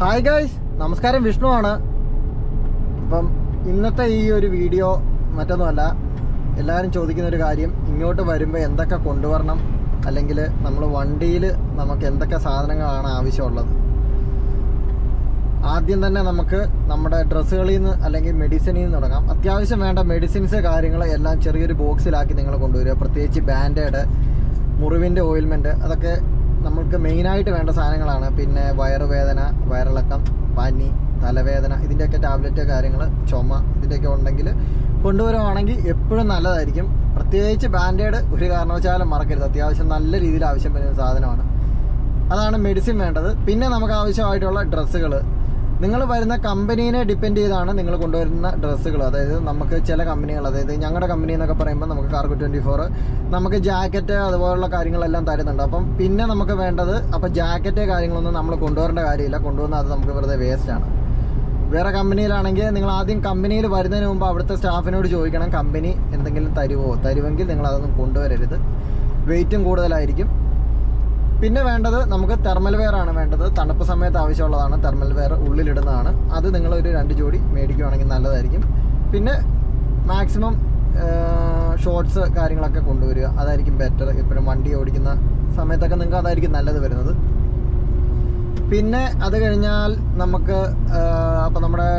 Hi guys നമസ്കാരം വിഷ്ണു ആണ്. അപ്പം ഇന്നത്തെ ഈ ഒരു വീഡിയോ മറ്റൊന്നുമല്ല എല്ലാവരും ചോദിക്കുന്ന ഒരു കാര്യം ഇങ്ങോട്ട് വരുമ്പോൾ എന്തൊക്കെ കൊണ്ടുവരണം? അല്ലെങ്കിൽ നമ്മൾ വണ്ടിയിൽ നമുക്ക് എന്തൊക്കെ സാധനങ്ങളാണ് ആവശ്യമുള്ളത്? ആദ്യം തന്നെ നമുക്ക് നമ്മുടെ ഡ്രസ്സുകളിൽ നിന്ന് അല്ലെങ്കിൽ മെഡിസിനിൽ നിന്ന് തുടങ്ങാം. അത്യാവശ്യം വേണ്ട മെഡിസിൻസ് കാര്യങ്ങൾ എല്ലാം ചെറിയൊരു ബോക്സിലാക്കി നിങ്ങൾ കൊണ്ടുവരിക. പ്രത്യേകിച്ച് ബാൻഡേഡ് മുറിവിന്റെ ഓയിൽമെന്റ് അതൊക്കെ നമ്മൾക്ക് മെയിനായിട്ട് വേണ്ട സാധനങ്ങളാണ്. പിന്നെ വയറുവേദന വയറിളക്കം പനി തലവേദന ഇതിന്റെയൊക്കെ ടാബ്ലറ്റ് കാര്യങ്ങൾ ചുമ ഇതിന്റെയൊക്കെ ഉണ്ടെങ്കിൽ കൊണ്ടുവരുവാണെങ്കിൽ എപ്പോഴും നല്ലതായിരിക്കും. പ്രത്യേകിച്ച് ബാൻഡേഡ് ഒരു കാരണവശാലും മറക്കരുത്. അത്യാവശ്യം നല്ല രീതിയിൽ ആവശ്യം വരുന്ന സാധനമാണ്. അതാണ് മെഡിസിൻ വേണ്ടത്. പിന്നെ നമുക്ക് ആവശ്യമായിട്ടുള്ള ഡ്രസ്സുകൾ നിങ്ങൾ വരുന്ന കമ്പനീനെ ഡിപ്പെൻഡ് ചെയ്താണ് നിങ്ങൾ കൊണ്ടുവരുന്ന ഡ്രസ്സുകൾ. അതായത് നമുക്ക് ചില കമ്പനികൾ അതായത് ഞങ്ങളുടെ കമ്പനി എന്നൊക്കെ പറയുമ്പോൾ നമുക്ക് കാർഗോ ട്വന്റി ഫോർ നമുക്ക് ജാക്കറ്റ് അതുപോലുള്ള കാര്യങ്ങളെല്ലാം തരുന്നുണ്ട്. അപ്പം പിന്നെ നമുക്ക് വേണ്ടത് അപ്പം ജാക്കറ്റ് കാര്യങ്ങളൊന്നും നമ്മൾ കൊണ്ടുവരേണ്ട കാര്യമില്ല. കൊണ്ടുവന്നാൽ അത് നമുക്ക് വെറുതെ വേസ്റ്റാണ് വേറെ കമ്പനിയിലാണെങ്കിൽ നിങ്ങൾ ആദ്യം കമ്പനിയിൽ വരുന്നതിന് മുമ്പ് അവിടുത്തെ സ്റ്റാഫിനോട് ചോദിക്കണം കമ്പനി എന്തെങ്കിലും തരുമോ തരുമെങ്കിൽ നിങ്ങൾ അതൊന്നും കൊണ്ടുവരരുത്. വെയിറ്റും കൂടുതലായിരിക്കും. പിന്നെ വേണ്ടത് നമുക്ക് തെർമൽ വെയർ ആണ് വേണ്ടത്. തണുപ്പ് സമയത്ത് ആവശ്യമുള്ളതാണ് തെർമൽ വെയർ ഉള്ളിലിടുന്നതാണ്. അത് നിങ്ങൾ ഒരു രണ്ട് ജോഡി മേടിക്കുകയാണെങ്കിൽ നല്ലതായിരിക്കും. പിന്നെ മാക്സിമം ഷോർട്സ് കാര്യങ്ങളൊക്കെ കൊണ്ടുവരിക. അതായിരിക്കും ബെറ്റർ എപ്പോഴും വണ്ടി ഓടിക്കുന്ന സമയത്തൊക്കെ നിങ്ങൾക്ക് അതായിരിക്കും നല്ലത് വരുന്നത്. പിന്നെ അത് കഴിഞ്ഞാൽ നമുക്ക് അപ്പോൾ നമ്മുടെ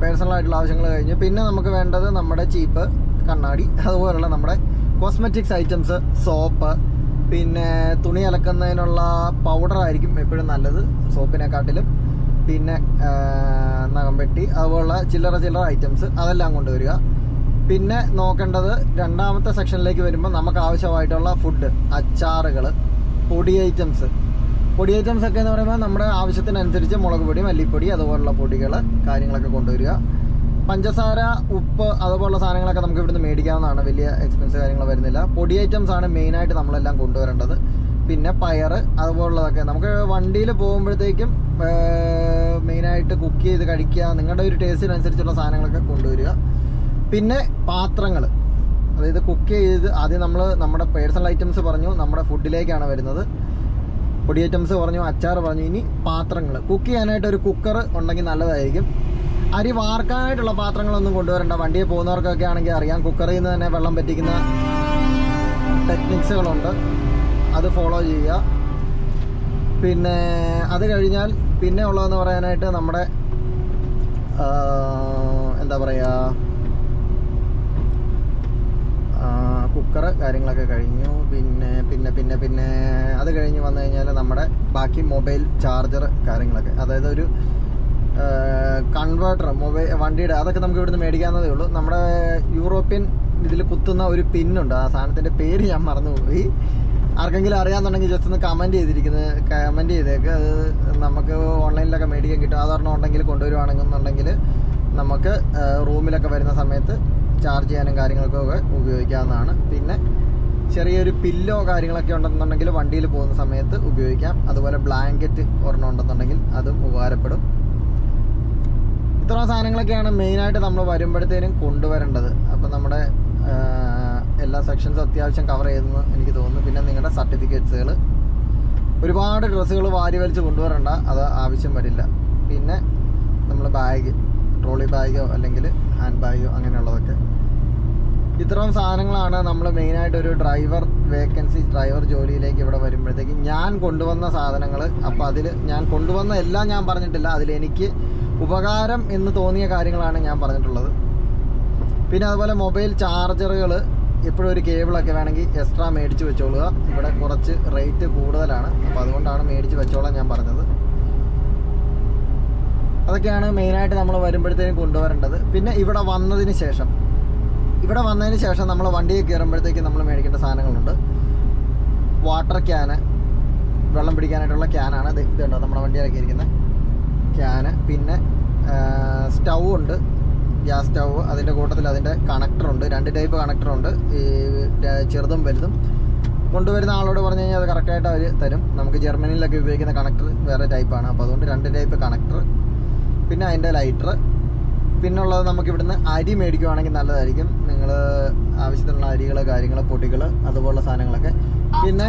പേഴ്സണൽ ആയിട്ടുള്ള ആവശ്യങ്ങൾ കഴിഞ്ഞു. പിന്നെ നമുക്ക് വേണ്ടത് നമ്മുടെ ചീപ്പ് കണ്ണാടി അതുപോലുള്ള നമ്മുടെ കോസ്മെറ്റിക്സ് ഐറ്റംസ് സോപ്പ് പിന്നെ തുണി അലക്കുന്നതിനുള്ള പൗഡർ ആയിരിക്കും എപ്പോഴും നല്ലത് സോപ്പിനെക്കാട്ടിലും. പിന്നെ നഖംപെട്ടി അതുപോലുള്ള ചില്ലറ ചില്ലറ ഐറ്റംസ് അതെല്ലാം കൊണ്ടുവരിക. പിന്നെ നോക്കേണ്ടത് രണ്ടാമത്തെ സെക്ഷനിലേക്ക് വരുമ്പോൾ നമുക്ക് ആവശ്യമായിട്ടുള്ള ഫുഡ് അച്ചാറുകൾ പൊടി ഐറ്റംസ് പൊടി ഐറ്റംസ് ഒക്കെ എന്ന് പറയുമ്പോൾ നമ്മുടെ ആവശ്യത്തിനനുസരിച്ച് മുളക് പൊടി മല്ലിപ്പൊടി അതുപോലുള്ള പൊടികൾ കാര്യങ്ങളൊക്കെ കൊണ്ടുവരിക. പഞ്ചസാര ഉപ്പ് അതുപോലുള്ള സാധനങ്ങളൊക്കെ നമുക്ക് ഇവിടുന്ന് മേടിക്കാവുന്നതാണ്. വലിയ എക്സ്പെൻസ് കാര്യങ്ങൾ വരുന്നില്ല. പൊടി ഐറ്റംസ് ആണ് മെയിനായിട്ട് നമ്മളെല്ലാം കൊണ്ടുവരേണ്ടത്. പിന്നെ പയർ അതുപോലുള്ളതൊക്കെ. നമുക്ക് വണ്ടിയിൽ പോകുമ്പോഴത്തേക്കും മെയിനായിട്ട് കുക്ക് ചെയ്ത് കഴിക്കുക നിങ്ങളുടെ ഒരു ടേസ്റ്റിനനുസരിച്ചുള്ള സാധനങ്ങളൊക്കെ കൊണ്ടുവരിക. പിന്നെ പാത്രങ്ങൾ അതായത് കുക്ക് ചെയ്ത് ആദ്യം നമ്മൾ നമ്മുടെ പേഴ്സണൽ ഐറ്റംസ് പറഞ്ഞു നമ്മുടെ ഫുഡിലേക്കാണ് വരുന്നത്. പൊടി ഐറ്റംസ് പറഞ്ഞു അച്ചാർ പറഞ്ഞു ഇനി പാത്രങ്ങൾ കുക്ക് ചെയ്യാനായിട്ട് ഒരു കുക്കർ ഉണ്ടെങ്കിൽ നല്ലതായിരിക്കും. അരി വാർക്കാനായിട്ടുള്ള പാത്രങ്ങളൊന്നും കൊണ്ടുവരണ്ട. വണ്ടിയിൽ പോകുന്നവർക്കൊക്കെ ആണെങ്കിൽ അറിയാം കുക്കറിൽ നിന്ന് തന്നെ വെള്ളം പറ്റിക്കുന്ന ടെക്നിക്സുകളുണ്ട് അത് ഫോളോ ചെയ്യുക. പിന്നെ അത് കഴിഞ്ഞാൽ പിന്നെ ഉള്ളതെന്ന് പറയാനായിട്ട് നമ്മുടെ എന്താ പറയുക കുക്കർ കാര്യങ്ങളൊക്കെ കഴിഞ്ഞു. പിന്നെ പിന്നെ പിന്നെ പിന്നെ അത് കഴിഞ്ഞ് വന്നു കഴിഞ്ഞാൽ നമ്മുടെ ബാക്കി മൊബൈൽ ചാർജർ കാര്യങ്ങളൊക്കെ. അതായത് ഒരു കൺവേർട്ടർ മൊബൈൽ വണ്ടിയുടെ അതൊക്കെ നമുക്ക് ഇവിടുന്ന് മേടിക്കാവുന്നതേ ഉള്ളൂ. നമ്മുടെ യൂറോപ്യൻ ഇതിൽ കുത്തുന്ന ഒരു പിന്നുണ്ട് ആ സാധനത്തിന്റെ പേര് ഞാൻ മറന്നുപോയി. ആർക്കെങ്കിലും അറിയാമെന്നുണ്ടെങ്കിൽ ജസ്റ്റ് ഒന്ന് കമന്റ് ചെയ്തിരിക്കുന്നത് കമന്റ് ചെയ്തേക്ക്. അത് നമുക്ക് ഓൺലൈനിലൊക്കെ മേടിക്കാൻ കിട്ടും. അതൊരെണ്ണം ഉണ്ടെങ്കിൽ കൊണ്ടുവരുവാണെന്നുണ്ടെങ്കിൽ നമുക്ക് റൂമിലൊക്കെ വരുന്ന സമയത്ത് ചാർജ് ചെയ്യാനും കാര്യങ്ങൾക്കൊക്കെ ഉപയോഗിക്കാവുന്നതാണ്. പിന്നെ ചെറിയൊരു പില്ലോ കാര്യങ്ങളൊക്കെ ഉണ്ടെന്നുണ്ടെങ്കിൽ വണ്ടിയിൽ പോകുന്ന സമയത്ത് ഉപയോഗിക്കാം. അതുപോലെ ബ്ലാങ്കറ്റ് ഒരെണ്ണം ഉണ്ടെന്നുണ്ടെങ്കിൽ അതും ഉപകാരപ്പെടും. ഇത്രയും സാധനങ്ങളൊക്കെയാണ് മെയിനായിട്ട് നമ്മൾ വരുമ്പോഴത്തേനും കൊണ്ടുവരേണ്ടത്. അപ്പം നമ്മുടെ എല്ലാ സെക്ഷൻസും അത്യാവശ്യം കവർ ചെയ്തെന്ന് എനിക്ക് തോന്നുന്നു. പിന്നെ നിങ്ങളുടെ സർട്ടിഫിക്കറ്റ്സുകൾ ഒരുപാട് ഡ്രസ്സുകൾ വാരി വലിച്ച് കൊണ്ടുവരണ്ട. അത് ആവശ്യം വരില്ല. പിന്നെ നമ്മൾ ബാഗ് ട്രോളി ബാഗോ അല്ലെങ്കിൽ ഹാൻഡ് ബാഗോ അങ്ങനെയുള്ളതൊക്കെ. ഇത്രയും സാധനങ്ങളാണ് നമ്മൾ മെയിനായിട്ട് ഒരു ഡ്രൈവർ വേക്കൻസി ഡ്രൈവർ ജോലിയിലേക്ക് ഇവിടെ വരുമ്പോഴത്തേക്ക് ഞാൻ കൊണ്ടുവന്ന സാധനങ്ങൾ അപ്പോൾ അതിൽ ഞാൻ കൊണ്ടുവന്ന എല്ലാം ഞാൻ പറഞ്ഞിട്ടില്ല. അതിൽ എനിക്ക് ഉപകാരം എന്ന് തോന്നിയ കാര്യങ്ങളാണ് ഞാൻ പറഞ്ഞിട്ടുള്ളത്. പിന്നെ അതുപോലെ മൊബൈൽ ചാർജറുകൾ എപ്പോഴും ഒരു കേബിളൊക്കെ വേണമെങ്കിൽ എക്സ്ട്രാ മേടിച്ച് വെച്ചോളുക. ഇവിടെ കുറച്ച് റേറ്റ് കൂടുതലാണ്. അപ്പോൾ അതുകൊണ്ടാണ് മേടിച്ച് വെച്ചോളാൻ ഞാൻ പറഞ്ഞത്. അതൊക്കെയാണ് മെയിനായിട്ട് നമ്മൾ വരുമ്പോഴത്തേക്കും കൊണ്ടുവരേണ്ടത്. പിന്നെ ഇവിടെ വന്നതിന് ശേഷം. ഇവിടെ വന്നതിന് ശേഷം നമ്മൾ വണ്ടിയിൽ കയറുമ്പോഴത്തേക്ക് നമ്മൾ മേടിക്കേണ്ട സാധനങ്ങളുണ്ട്. വാട്ടർ ക്യാന് വെള്ളം പിടിക്കാനായിട്ടുള്ള ക്യാനാണ്. ഇത് ഇതുണ്ടോ നമ്മുടെ വണ്ടിയിലൊക്കെ ഇരിക്കുന്ന ക്യാന്. പിന്നെ സ്റ്റൗ ഉണ്ട്. ഗ്യാസ് സ്റ്റൗ അതിന്റെ കൂട്ടത്തിൽ അതിന്റെ കണക്ടറുണ്ട് രണ്ട് ടൈപ്പ് കണക്ടറുണ്ട് ഈ ചെറുതും വലുതും. കൊണ്ടുവരുന്ന ആളോട് പറഞ്ഞു കഴിഞ്ഞാൽ അത് കറക്റ്റായിട്ട് അവർ തരും. നമുക്ക് ജർമ്മനിയിലൊക്കെ ഉപയോഗിക്കുന്ന കണക്ടർ വേറെ ടൈപ്പാണ്. അപ്പോൾ അതുകൊണ്ട് രണ്ട് ടൈപ്പ് കണക്ടർ പിന്നെ അതിന്റെ ലൈറ്റർ. പിന്നുള്ളത് നമുക്ക് ഇവിടുന്ന് അരി മേടിക്കുവാണെങ്കിൽ നല്ലതായിരിക്കും. നിങ്ങൾ ആവശ്യത്തിനുള്ള അരികൾ കാര്യങ്ങൾ പൊടികൾ അതുപോലുള്ള സാധനങ്ങളൊക്കെ. പിന്നെ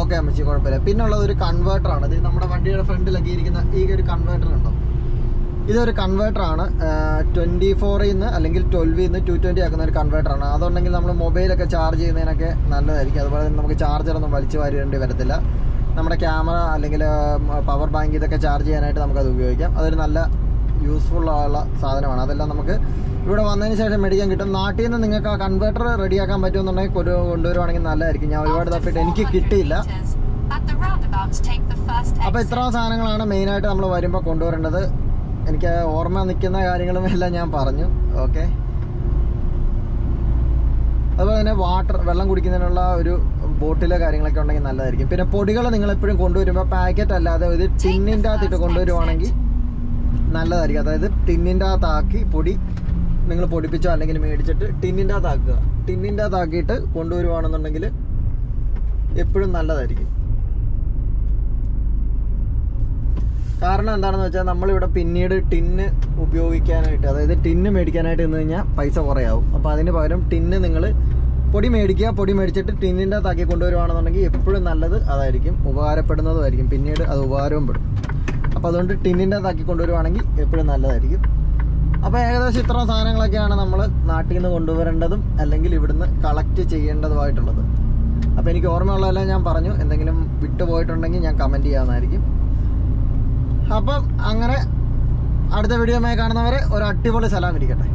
ഓക്കെ അമ്മച്ചി കുഴപ്പമില്ല. പിന്നെ ഉള്ളത് ഒരു കൺവേർട്ടർ ആണ്. ഇത് നമ്മുടെ വണ്ടിയുടെ ഫ്രണ്ടിലൊക്കെ ഇരിക്കുന്ന ഈ ഒരു കൺവേർട്ടർ ഉണ്ടോ? ഇതൊരു കൺവേർട്ടർ ആണ്. ട്വന്റി ഫോറിൽ നിന്ന് അല്ലെങ്കിൽ ട്വൽവിൽ നിന്ന് ടു ട്വന്റി ആക്കുന്ന ഒരു കൺവേർട്ടർ ആണ്. അതുണ്ടെങ്കിൽ നമ്മൾ മൊബൈലൊക്കെ ചാർജ് ചെയ്യുന്നതിനൊക്കെ നല്ലതായിരിക്കും. അതുപോലെ തന്നെ നമുക്ക് ചാർജറൊന്നും വലിച്ചു വാരേണ്ടി വരത്തില്ല. നമ്മുടെ ക്യാമറ അല്ലെങ്കിൽ പവർ ബാങ്ക് ഇതൊക്കെ ചാർജ് ചെയ്യാനായിട്ട് നമുക്കത് ഉപയോഗിക്കാം. അതൊരു നല്ല യൂസ്ഫുൾ ആയുള്ള സാധനമാണ്. അതെല്ലാം നമുക്ക് ഇവിടെ വന്നതിന് ശേഷം മേടിക്കാൻ കിട്ടും. നാട്ടിൽ നിന്ന് നിങ്ങൾക്ക് ആ കൺവേർട്ടർ റെഡിയാക്കാൻ പറ്റുമെന്നുണ്ടെങ്കിൽ കൊണ്ടു- കൊണ്ടുവരുവാണെങ്കിൽ നല്ലതായിരിക്കും. ഞാൻ ഒരുപാട് തപ്പിട്ട് എനിക്ക് 400 കിട്ടിയില്ല. അപ്പോൾ. ഇത്ര സാധനങ്ങളാണ് മെയിനായിട്ട് നമ്മൾ വരുമ്പോൾ കൊണ്ടുവരേണ്ടത്. എനിക്ക് ഓർമ്മ നിൽക്കുന്ന കാര്യങ്ങളും എല്ലാം ഞാൻ പറഞ്ഞു. ഓക്കെ. അതുപോലെ തന്നെ വാട്ടർ വെള്ളം കുടിക്കുന്നതിനുള്ള ഒരു ബോട്ടിലോ കാര്യങ്ങളൊക്കെ ഉണ്ടെങ്കിൽ നല്ലതായിരിക്കും. പിന്നെ പൊടികൾ നിങ്ങൾ എപ്പോഴും കൊണ്ടുവരുമ്പോൾ പാക്കറ്റ് അല്ലാതെ ഒരു ടിന്നിന്റെ അകത്തിട്ട് കൊണ്ടുവരുവാണെങ്കിൽ നല്ലതായിരിക്കും. അതായത് ടിന്നിന്റെ അകത്താക്കി പൊടി നിങ്ങൾ പൊടിപ്പിച്ചോ അല്ലെങ്കിൽ മേടിച്ചിട്ട് ടിന്നിന്റെ അകത്താക്കുക ടിന്നിന്റെ അകത്താക്കിയിട്ട് കൊണ്ടുവരുവാണെന്നുണ്ടെങ്കിൽ എപ്പോഴും നല്ലതായിരിക്കും. കാരണം എന്താണെന്ന് വെച്ചാൽ നമ്മളിവിടെ പിന്നീട് ടിന്ന് ഉപയോഗിക്കാനായിട്ട് അതായത് ടിന്ന് മേടിക്കാനായിട്ട് നിന്ന് കഴിഞ്ഞാൽ പൈസ കുറയാവും. അപ്പോൾ അതിന് പകരം ടിന്ന് നിങ്ങൾ പൊടി മേടിക്കുക. പൊടി മേടിച്ചിട്ട് ടിന്നിന്റെ അകത്താക്കി കൊണ്ടുവരുവാണെന്നുണ്ടെങ്കിൽ എപ്പോഴും നല്ലത് അതായിരിക്കും. ഉപകാരപ്പെടുന്നതുമായിരിക്കും പിന്നീട് അത് ഉപകാരവും പെടും. അപ്പോൾ അതുകൊണ്ട് ടിന്നിന്റെ അകത്താക്കി കൊണ്ടുവരുവാണെങ്കിൽ എപ്പോഴും നല്ലതായിരിക്കും. അപ്പോൾ ഏകദേശം ഇത്ര സാധനങ്ങളൊക്കെയാണ് നമ്മൾ നാട്ടിൽ നിന്ന് കൊണ്ടുവരേണ്ടതും അല്ലെങ്കിൽ ഇവിടുന്ന് കളക്ട് ചെയ്യേണ്ടതുമായിട്ടുള്ളത്. അപ്പോൾ എനിക്ക് ഓർമ്മയുള്ളതെല്ലാം ഞാൻ പറഞ്ഞു. എന്തെങ്കിലും വിട്ടുപോയിട്ടുണ്ടെങ്കിൽ ഞാൻ കമന്റ് ചെയ്യാവുന്നതായിരിക്കും. അപ്പം അങ്ങനെ അടുത്ത വീഡിയോമായി കാണുന്നവരെ ഒരു അടിപൊളി സ്ഥലം ഇരിക്കട്ടെ.